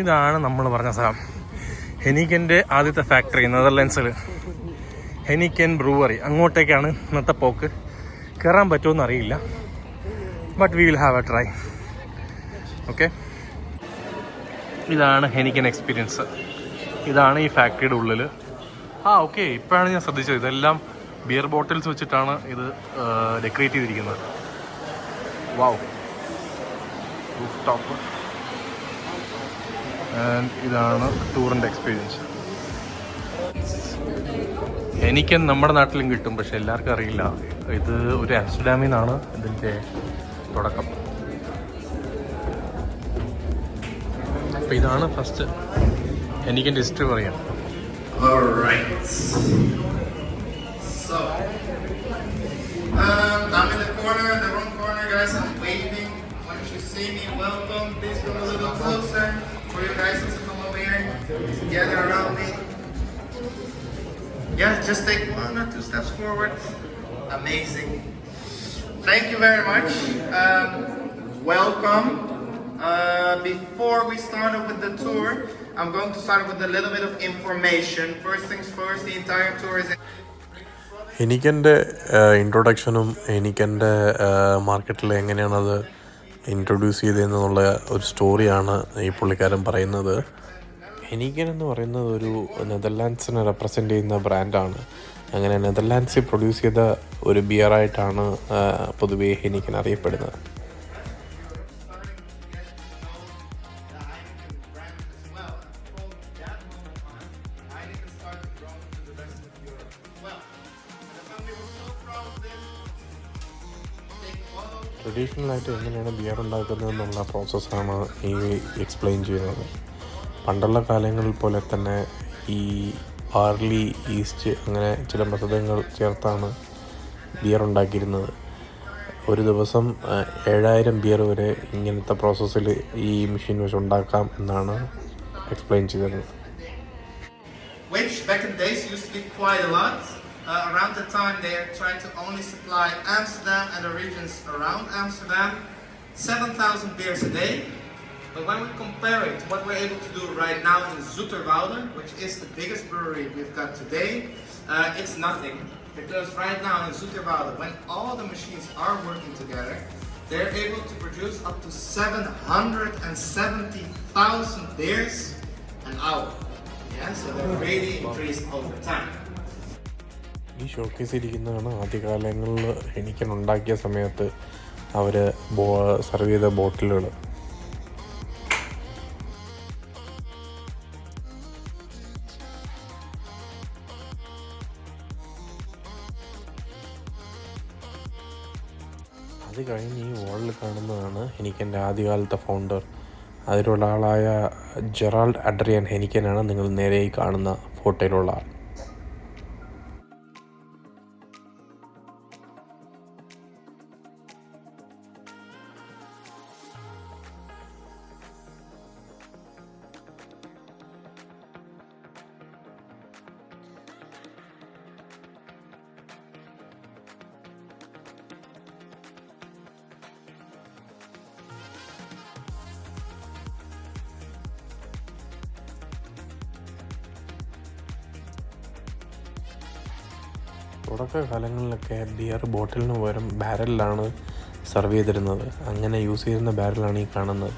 ഇതാണ് നമ്മൾ പറഞ്ഞ സ്ഥലം ഹെനിക്കന്റെ ആദ്യത്തെ ഫാക്ടറി നെതർലാൻഡ്സിൽ ഹെനിക്കൻ ബ്രൂവറി. അങ്ങോട്ടേക്കാണ് ഇന്നത്തെ പോക്ക്. കയറാൻ പറ്റുമെന്ന് അറിയില്ല. But we will have a try okay ഇതാണ് ഹെനിക്കൻ എക്സ്പീരിയൻസ് ഇതാണ് ഈ ഫാക്ടറിയുടെ ഉള്ളിൽ ആ ഓക്കെ ഇപ്പോഴാണ് ഞാൻ ശ്രദ്ധിച്ചത്. ഇതെല്ലാം ബിയർ ബോട്ടിൽസ് വെച്ചിട്ടാണ് ഇത് ഡെക്കറേറ്റ് ചെയ്തിരിക്കുന്നത്. വാവ് ടോപ്പ് ആൻഡ് ഇതാണ് ടൂറിന്റെ എക്സ്പീരിയൻസ് എനിക്ക് നമ്മുടെ നാട്ടിലും കിട്ടും പക്ഷെ എല്ലാവർക്കും അറിയില്ല. ഇത് ഒരു ആംസ്റ്റർഡാമിൽ നിന്നാണ് ഇതിന്റെ തുടക്കം. അപ്പോൾ ഇതാണ് ഫസ്റ്റ് എനിക്കെന്റെ ഹിസ്റ്ററി പറയാം. Um, see me, welcome. Please come a little closer. for you guys to come over here. Gather around me. Yeah, just take one or two steps forward. Amazing. Thank you very much. Um, welcome. Uh, before we start off with the tour, I'm going to start with a little bit of information. First things first, the entire tour is in എനിക്കെൻ്റെ ഇൻട്രൊഡക്ഷനും എനിക്കെൻ്റെ മാർക്കറ്റിൽ എങ്ങനെയാണത് introduce ചെയ്തതെന്നുള്ള ഒരു സ്റ്റോറിയാണ് ഈ പുള്ളിക്കാരൻ പറയുന്നത്. ഹെനിക്കൻ എന്ന് പറയുന്നത് ഒരു നെതർലാൻഡ്സിനെ റെപ്രസെന്റ് ചെയ്യുന്ന ബ്രാൻഡാണ് അങ്ങനെ നെതർലാൻഡ്സിൽ പ്രൊഡ്യൂസ് ചെയ്ത ഒരു ബിയറായിട്ടാണ് പൊതുവേ ഹെനിക്കൻ അറിയപ്പെടുന്നത്. ട്രഡീഷണൽ ആയിട്ട് എങ്ങനെയാണ് ബിയർ ഉണ്ടാക്കുന്നത് എന്നുള്ള പ്രോസസ്സാണ് ഈ എക്സ്പ്ലെയിൻ ചെയ്യുന്നത്. പണ്ടുള്ള കാലങ്ങളിൽ പോലെ തന്നെ ഈ ബാർലി ഈസ്റ്റ് അങ്ങനെ ചില മൃതങ്ങൾ ചേർത്താണ് ബിയർ ഉണ്ടാക്കിയിരുന്നത്. ഒരു ദിവസം ഏഴായിരം ബിയർ വരെ ഇങ്ങനത്തെ പ്രോസസ്സിൽ ഈ മെഷീൻ വെച്ച് ഉണ്ടാക്കാം എന്നാണ് എക്സ്പ്ലെയിൻ ചെയ്തത്. Which back in days used to be quite a lot. Uh, around the time they trying to only supply Amsterdam and the regions around Amsterdam, 7,000 beers a day. But when we compare it to what we're able to do right now in Zoeterwoude, which is the biggest brewery we've got today, uh, it's nothing. Because right now in Zoeterwoude, when all the machines are working together, they're able to produce up to 770,000 beers an hour. Yeah, so they've really increased over time. ഈ showcase ഇരിക്കുന്നതാണ് ആദ്യകാലങ്ങളിൽ ഹെനിക്കൻ ഉണ്ടാക്കിയ സമയത്ത് അവർ ബോ serve ചെയ്ത ബോട്ടിലുകൾ അത് കഴിഞ്ഞ് ഈ വാളിൽ കാണുന്നതാണ് ഹെനിക്കന്റെ ആദ്യകാലത്തെ ഫൗണ്ടർ അതിലുള്ള ആളായ ജെറാൾഡ് അഡ്രിയൻ ഹെനിക്കനാണ് നിങ്ങൾ നേരെ ഈ കാണുന്ന ഫോട്ടോയിലുള്ള ആൾ. തുടക്ക കാലങ്ങളിലൊക്കെ ബിയർ ബോട്ടിലിന് പകരം ബാരലിലാണ് സെർവ് ചെയ്തിരുന്നത്. അങ്ങനെ യൂസ് ചെയ്യുന്ന ബാരലാണ് ഈ കാണുന്നത്.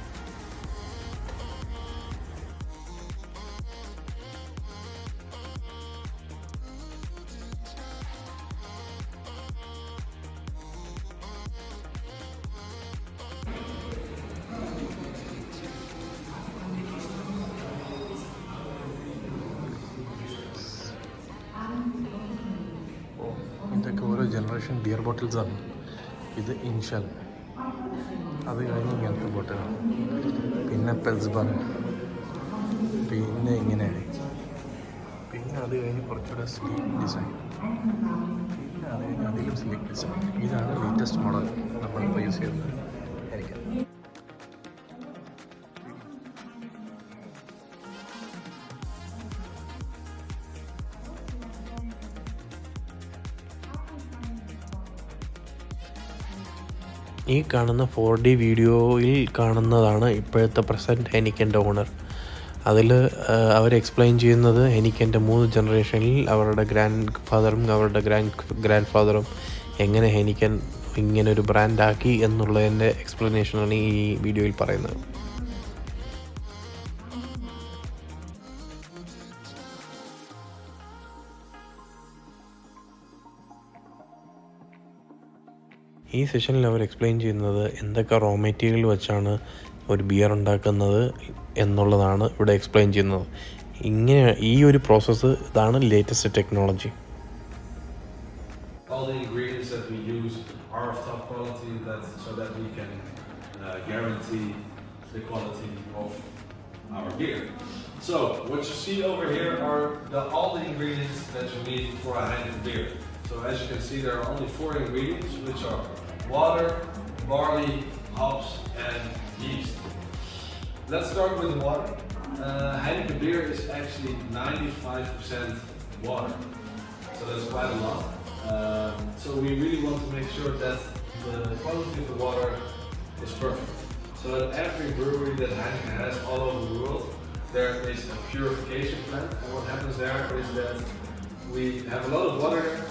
ജനറേഷൻ ബിയർ ബോട്ടിൽസ് ആണ്. ഇത് ഇൻഷൽ അത് കഴിഞ്ഞ് ഇങ്ങനത്തെ ബോട്ടിലാണ് പിന്നെ പെൽസ്ബൺ പിന്നെ ഇങ്ങനെ പിന്നെ അത് കഴിഞ്ഞ് കുറച്ചുകൂടെ സ്ലീക്ക് ഡിസൈൻ പിന്നെ അത് കഴിഞ്ഞ് അധികം സ്ലീക്ക് ഡിസൈൻ ഇതാണ് ലേറ്റസ്റ്റ് മോഡൽ നമ്മളിപ്പോൾ യൂസ് ചെയ്യുന്നത്. ആയിരിക്കാം. ഈ കാണുന്ന ഫോർ ഡി വീഡിയോയിൽ കാണുന്നതാണ് ഇപ്പോഴത്തെ പ്രസന്റ് ഹെനിക്കന്റെ ഓണർ. അതിൽ അവർ എക്സ്പ്ലെയിൻ ചെയ്യുന്നത് ഹെനിക്കന്റെ മൂന്ന് ജനറേഷനിൽ അവരുടെ ഗ്രാൻഡ് ഫാദറും അവരുടെ ഗ്രാൻഡ് ഗ്രാൻഡ് ഫാദറും എങ്ങനെ ഹെനിക്കൻ ഇങ്ങനെ ഒരു ബ്രാൻഡാക്കി എന്നുള്ളതിന്റെ എക്സ്പ്ലനേഷനാണ് ഈ വീഡിയോയിൽ പറയുന്നത്. ഈ സെഷനിൽ അവർ എക്സ്പ്ലെയിൻ ചെയ്യുന്നത് എന്തൊക്കെ റോ മെറ്റീരിയൽ വെച്ചാണ് ഒരു ബിയർ ഉണ്ടാക്കുന്നത് എന്നുള്ളതാണ് ഇവിടെ എക്സ്പ്ലെയിൻ ചെയ്യുന്നത് ഇങ്ങനെ ഈ ഒരു പ്രോസസ്സ് ഇതാണ് latest technology all the ingredients that we use are of top quality that, so that we can uh, guarantee the quality of our beer. So, what you see over here are the, all the ingredients that you need for a Heineken beer. So, as you can see, there are only four ingredients, which are water, barley, hops, and yeast. Let's start with the water. Uh, Heineken beer is actually 95% water, so that's quite a lot. Um, so we really want to make sure that the quality of the water is perfect. So at every brewery that Heineken has all over the world, there is a purification plant, and what happens there is that we have a lot of water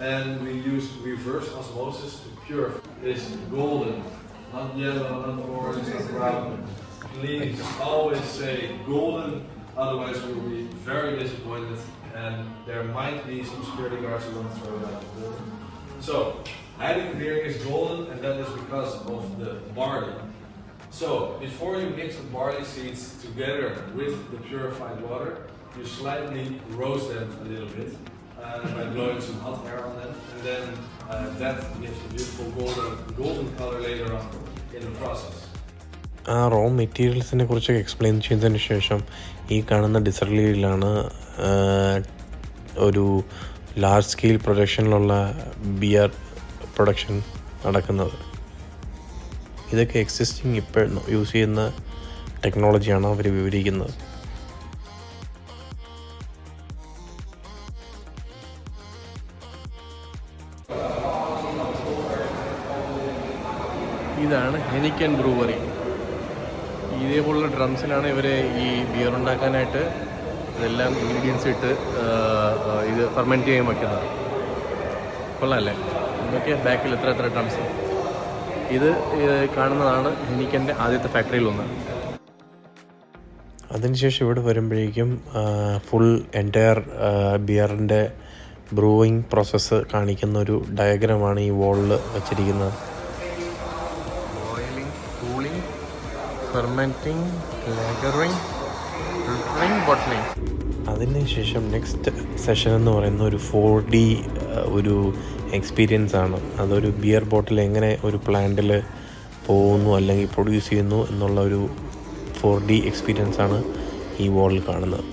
and we use reverse osmosis to purify. It's golden, not yellow, not orange, not brown. Please always say golden, otherwise we'll be very disappointed and there might be some security guards who want to throw it out the building. So, Heineken beer is golden and that is because of the barley. So, before you mix the barley seeds together with the purified water, you slightly roast them a little bit by blowing some hot air on them, and then uh, that gives a beautiful golden, golden color later on in the process. ആ raw മെറ്റീരിയൽസിനെ കുറിച്ചൊക്കെ explain ചെയ്തതിന് ശേഷം ഈ കാണുന്ന ഡിസർലിയിലാണ് ഒരു large scale പ്രൊഡക്ഷനിലുള്ള ബിയർ പ്രൊഡക്ഷൻ നടക്കുന്നത്. ഇതൊക്കെ എക്സിസ്റ്റിംഗ് ഇപ്പോൾ യൂസ് ചെയ്യുന്ന ടെക്നോളജിയാണ് അവർ വിവരിക്കുന്നത്. ഇതാണ് ഹെനിക്കൻ ബ്രൂവറി. ഇതേപോലുള്ള ഡ്രംസിലാണ് ഇവർ ഈ ബിയർ ഉണ്ടാക്കാനായിട്ട് ഇതെല്ലാം ഇൻഗ്രീഡിയൻസ് ഇട്ട് ഇത് ഫെർമെന്റ് ചെയ്യാൻ വയ്ക്കുന്നത് കൊള്ളാമല്ലേ ഇതൊക്കെ ബാക്കിൽ എത്ര എത്ര ഡ്രംസ്. ഇത് കാണുന്നതാണ് ഹെനിക്കന്റെ ആദ്യത്തെ ഫാക്ടറിയിൽ ഒന്ന്. അതിനുശേഷം ഇവിടെ വരുമ്പോഴേക്കും ഫുൾ എന്റയർ ബിയറിന്റെ ബ്രൂയിങ് പ്രോസസ്സ് കാണിക്കുന്ന ഒരു ഡയഗ്രമാണ് ഈ വോളിൽ വച്ചിരിക്കുന്നത്. ഫെർമെന്റിംഗ് ലേഗറിങ് ഫിൽട്ടറിങ് ബോട്ട്ലിംഗ് അതിനുശേഷം നെക്സ്റ്റ് സെഷൻ എന്ന് പറയുന്ന ഒരു ഫോർ ഡി ഒരു എക്സ്പീരിയൻസ് ആണ്. അതൊരു ബിയർ ബോട്ടിൽ എങ്ങനെ ഒരു പ്ലാന്റിൽ പോകുന്നു അല്ലെങ്കിൽ പ്രൊഡ്യൂസ് ചെയ്യുന്നു എന്നുള്ള ഒരു ഫോർ ഡി എക്സ്പീരിയൻസ് ആണ് ഈ വോളിൽ കാണുന്നത്.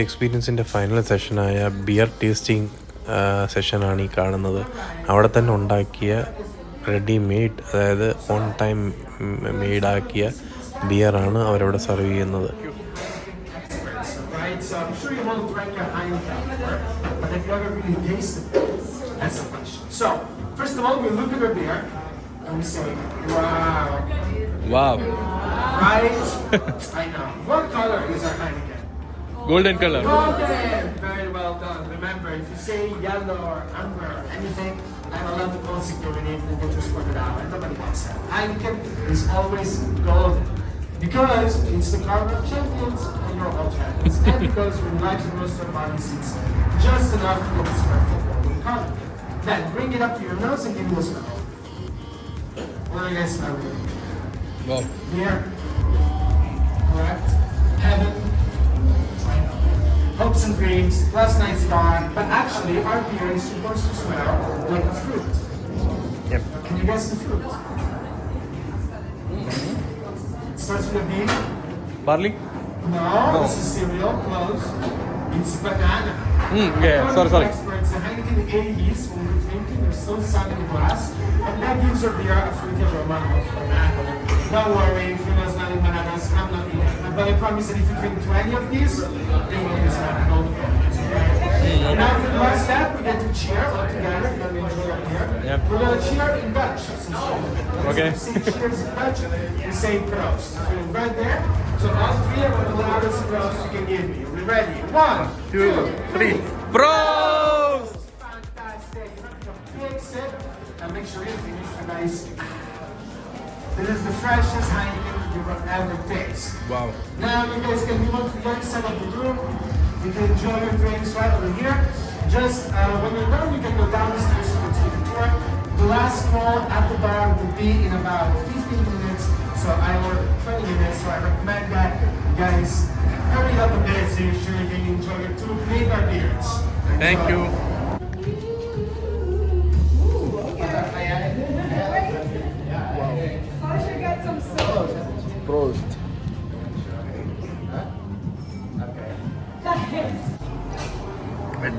ഒരു എക്സ്പീരിയൻസിന്റെ ഫൈനൽ സെഷനായ ബിയർ ടേസ്റ്റിംഗ് സെഷനാണ് ഈ കാണുന്നത് അവിടെ തന്നെ ഉണ്ടാക്കിയ റെഡിമെയ്ഡ് അതായത് ഓൺ ടൈം മെയ്ഡാക്കിയ ബിയറാണ് അവരവിടെ സെർവ് ചെയ്യുന്നത് Wow. Right? I know. What color is our Heineken? Golden color. Golden! Very well done. Remember, if you say yellow or amber, anything, I'm allowed to prosecute it and they just put it out. And nobody wants that. Heineken is always golden. Because it's the color of champions and you're all champions. and because we like to roast our bodies, it's just enough to get us for football. We. Then bring it up to your nose and give it a smell. What do you guys smell? Correct. Heaven hopes and dreams, last night's gone, but actually our beer is supposed to smell like a fruit. Yep. Can you guess the fruit? Mm-hmm. Starts with a B. Barley? No, no, this is cereal, close. It's banana. Mm, yeah, sorry, sorry. Experts, I think in the 80s when we're drinking, they're so sun in glass, and that gives our beer a fruity aroma of banana. Don't worry, if you know it's bananas, I'm not eating but I promise that if you drink 20 of these, they will be all the bananas. And now for the last step, we get to cheer all together. We're going to enjoy our beer. Yep. We're going to cheer in Dutch. we're- Okay. We say cheers in Dutch, we say proost. So right there. So all three of the loudest proost you can give me. Are we ready? One, two, three. Bros! Fantastic. Big sip. And make sure you finish the nice. This is the freshest Heineken you will ever taste. Wow. Now you guys can move on to the other side of the room. You can enjoy your drinks right over here. Just uh, when you're done, you can go down the stairs to the TV tour. The last call at the bar will be in about 15 minutes. So I ordered 20 minutes. So I recommend that you guys hurry up a bit so you're sure you can enjoy your two big beers. Thank you.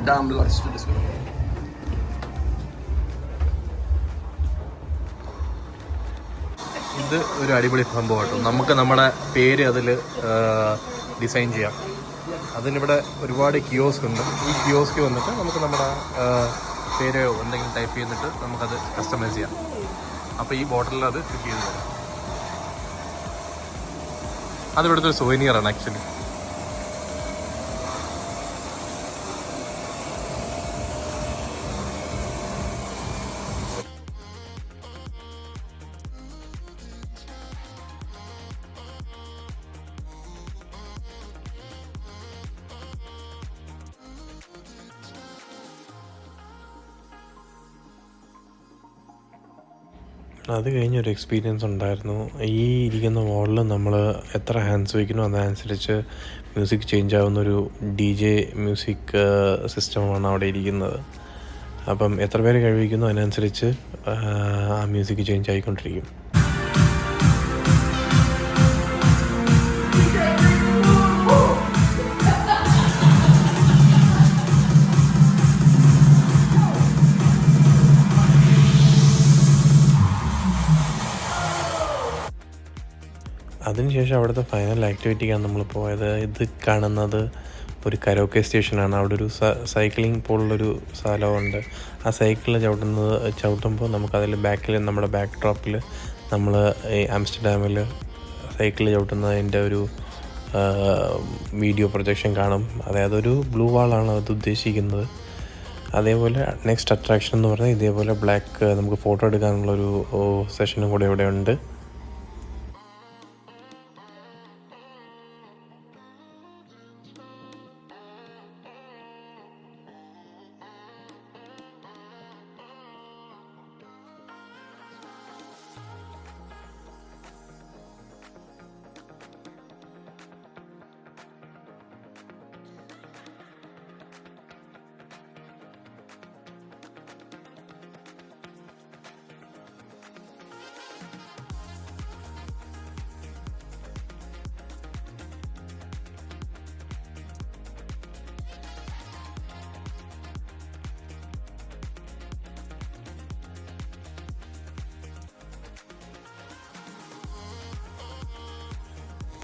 Madame one. ഇത് ഒരു അടിപൊളി സംഭവം കേട്ടോ. നമുക്ക് നമ്മുടെ പേര് അതിൽ design ചെയ്യാം. അതിനിവിടെ ഒരുപാട് കിയോസ്ക് ഉണ്ട്. ഈ കിയോസ്ക് വന്നിട്ട് നമുക്ക് നമ്മുടെ പേരോ എന്തെങ്കിലും ടൈപ്പ് ചെയ്തിട്ട് നമുക്കത് കസ്റ്റമൈസ് ചെയ്യാം. അപ്പോൾ ഈ ബോട്ടിലിൽ അത് ഫിറ്റ് ചെയ്ത് തരാം. അത് ഇവിടുത്തെ ഒരു സോനിയറാണ് ആക്ച്വലി അത് കഴിഞ്ഞൊരു എക്സ്പീരിയൻസ് ഉണ്ടായിരുന്നു. ഈ ഇരിക്കുന്ന വാളിൽ നമ്മൾ എത്ര ഹാൻഡ്സ് വയ്ക്കണോ അതനുസരിച്ച് മ്യൂസിക് ചേഞ്ച് ആവുന്നൊരു ഡി ജെ മ്യൂസിക് സിസ്റ്റമാണ് അവിടെ ഇരിക്കുന്നത്. അപ്പം എത്ര പേര് കഴിവിക്കുന്നു അതിനനുസരിച്ച് ആ മ്യൂസിക് ചേഞ്ച് ആയിക്കൊണ്ടിരിക്കും. അതിനുശേഷം അവിടുത്തെ ഫൈനൽ ആക്ടിവിറ്റിക്കാണ് നമ്മൾ പോയത്. ഇത് കാണുന്നത് ഒരു കരോക്കെ സ്റ്റേഷനാണ് അവിടെ ഒരു സൈക്ലിംഗ് പോലുള്ളൊരു സ്ഥലമുണ്ട് ആ സൈക്കിളിൽ ചവിട്ടുന്നത് ചവിട്ടുമ്പോൾ നമുക്കതിൽ ബാക്കിൽ നമ്മുടെ ബാക്ക് ഡ്രോപ്പിൽ നമ്മൾ ഈ ആംസ്റ്റർഡാമിൽ സൈക്കിൾ ചവിട്ടുന്നതിന്റെ ഒരു വീഡിയോ പ്രൊജക്ഷൻ കാണും. അതായത് ഒരു ബ്ലൂ വാളാണ് അത് ഉദ്ദേശിക്കുന്നത്. അതേപോലെ നെക്സ്റ്റ് അട്രാക്ഷൻ എന്ന് പറഞ്ഞാൽ ഇതേപോലെ ബ്ലാക്ക് നമുക്ക് ഫോട്ടോ എടുക്കാനുള്ളൊരു സെഷനും കൂടെ ഇവിടെ ഉണ്ട്.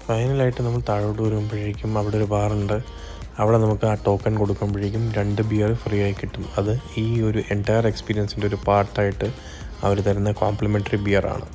ഫൈനലായിട്ട് നമ്മൾ താഴോട്ട് വരുമ്പോഴേക്കും അവിടെ ഒരു ബാറുണ്ട് അവിടെ നമുക്ക് ആ ടോക്കൺ കൊടുക്കുമ്പോഴേക്കും രണ്ട് ബിയർ ഫ്രീ ആയി കിട്ടും. അത് ഈ ഒരു എന്റയർ എക്സ്പീരിയൻസിന്റെ ഒരു പാർട്ടായിട്ട് അവർ തരുന്ന കോംപ്ലിമെന്ററി ബിയറാണ്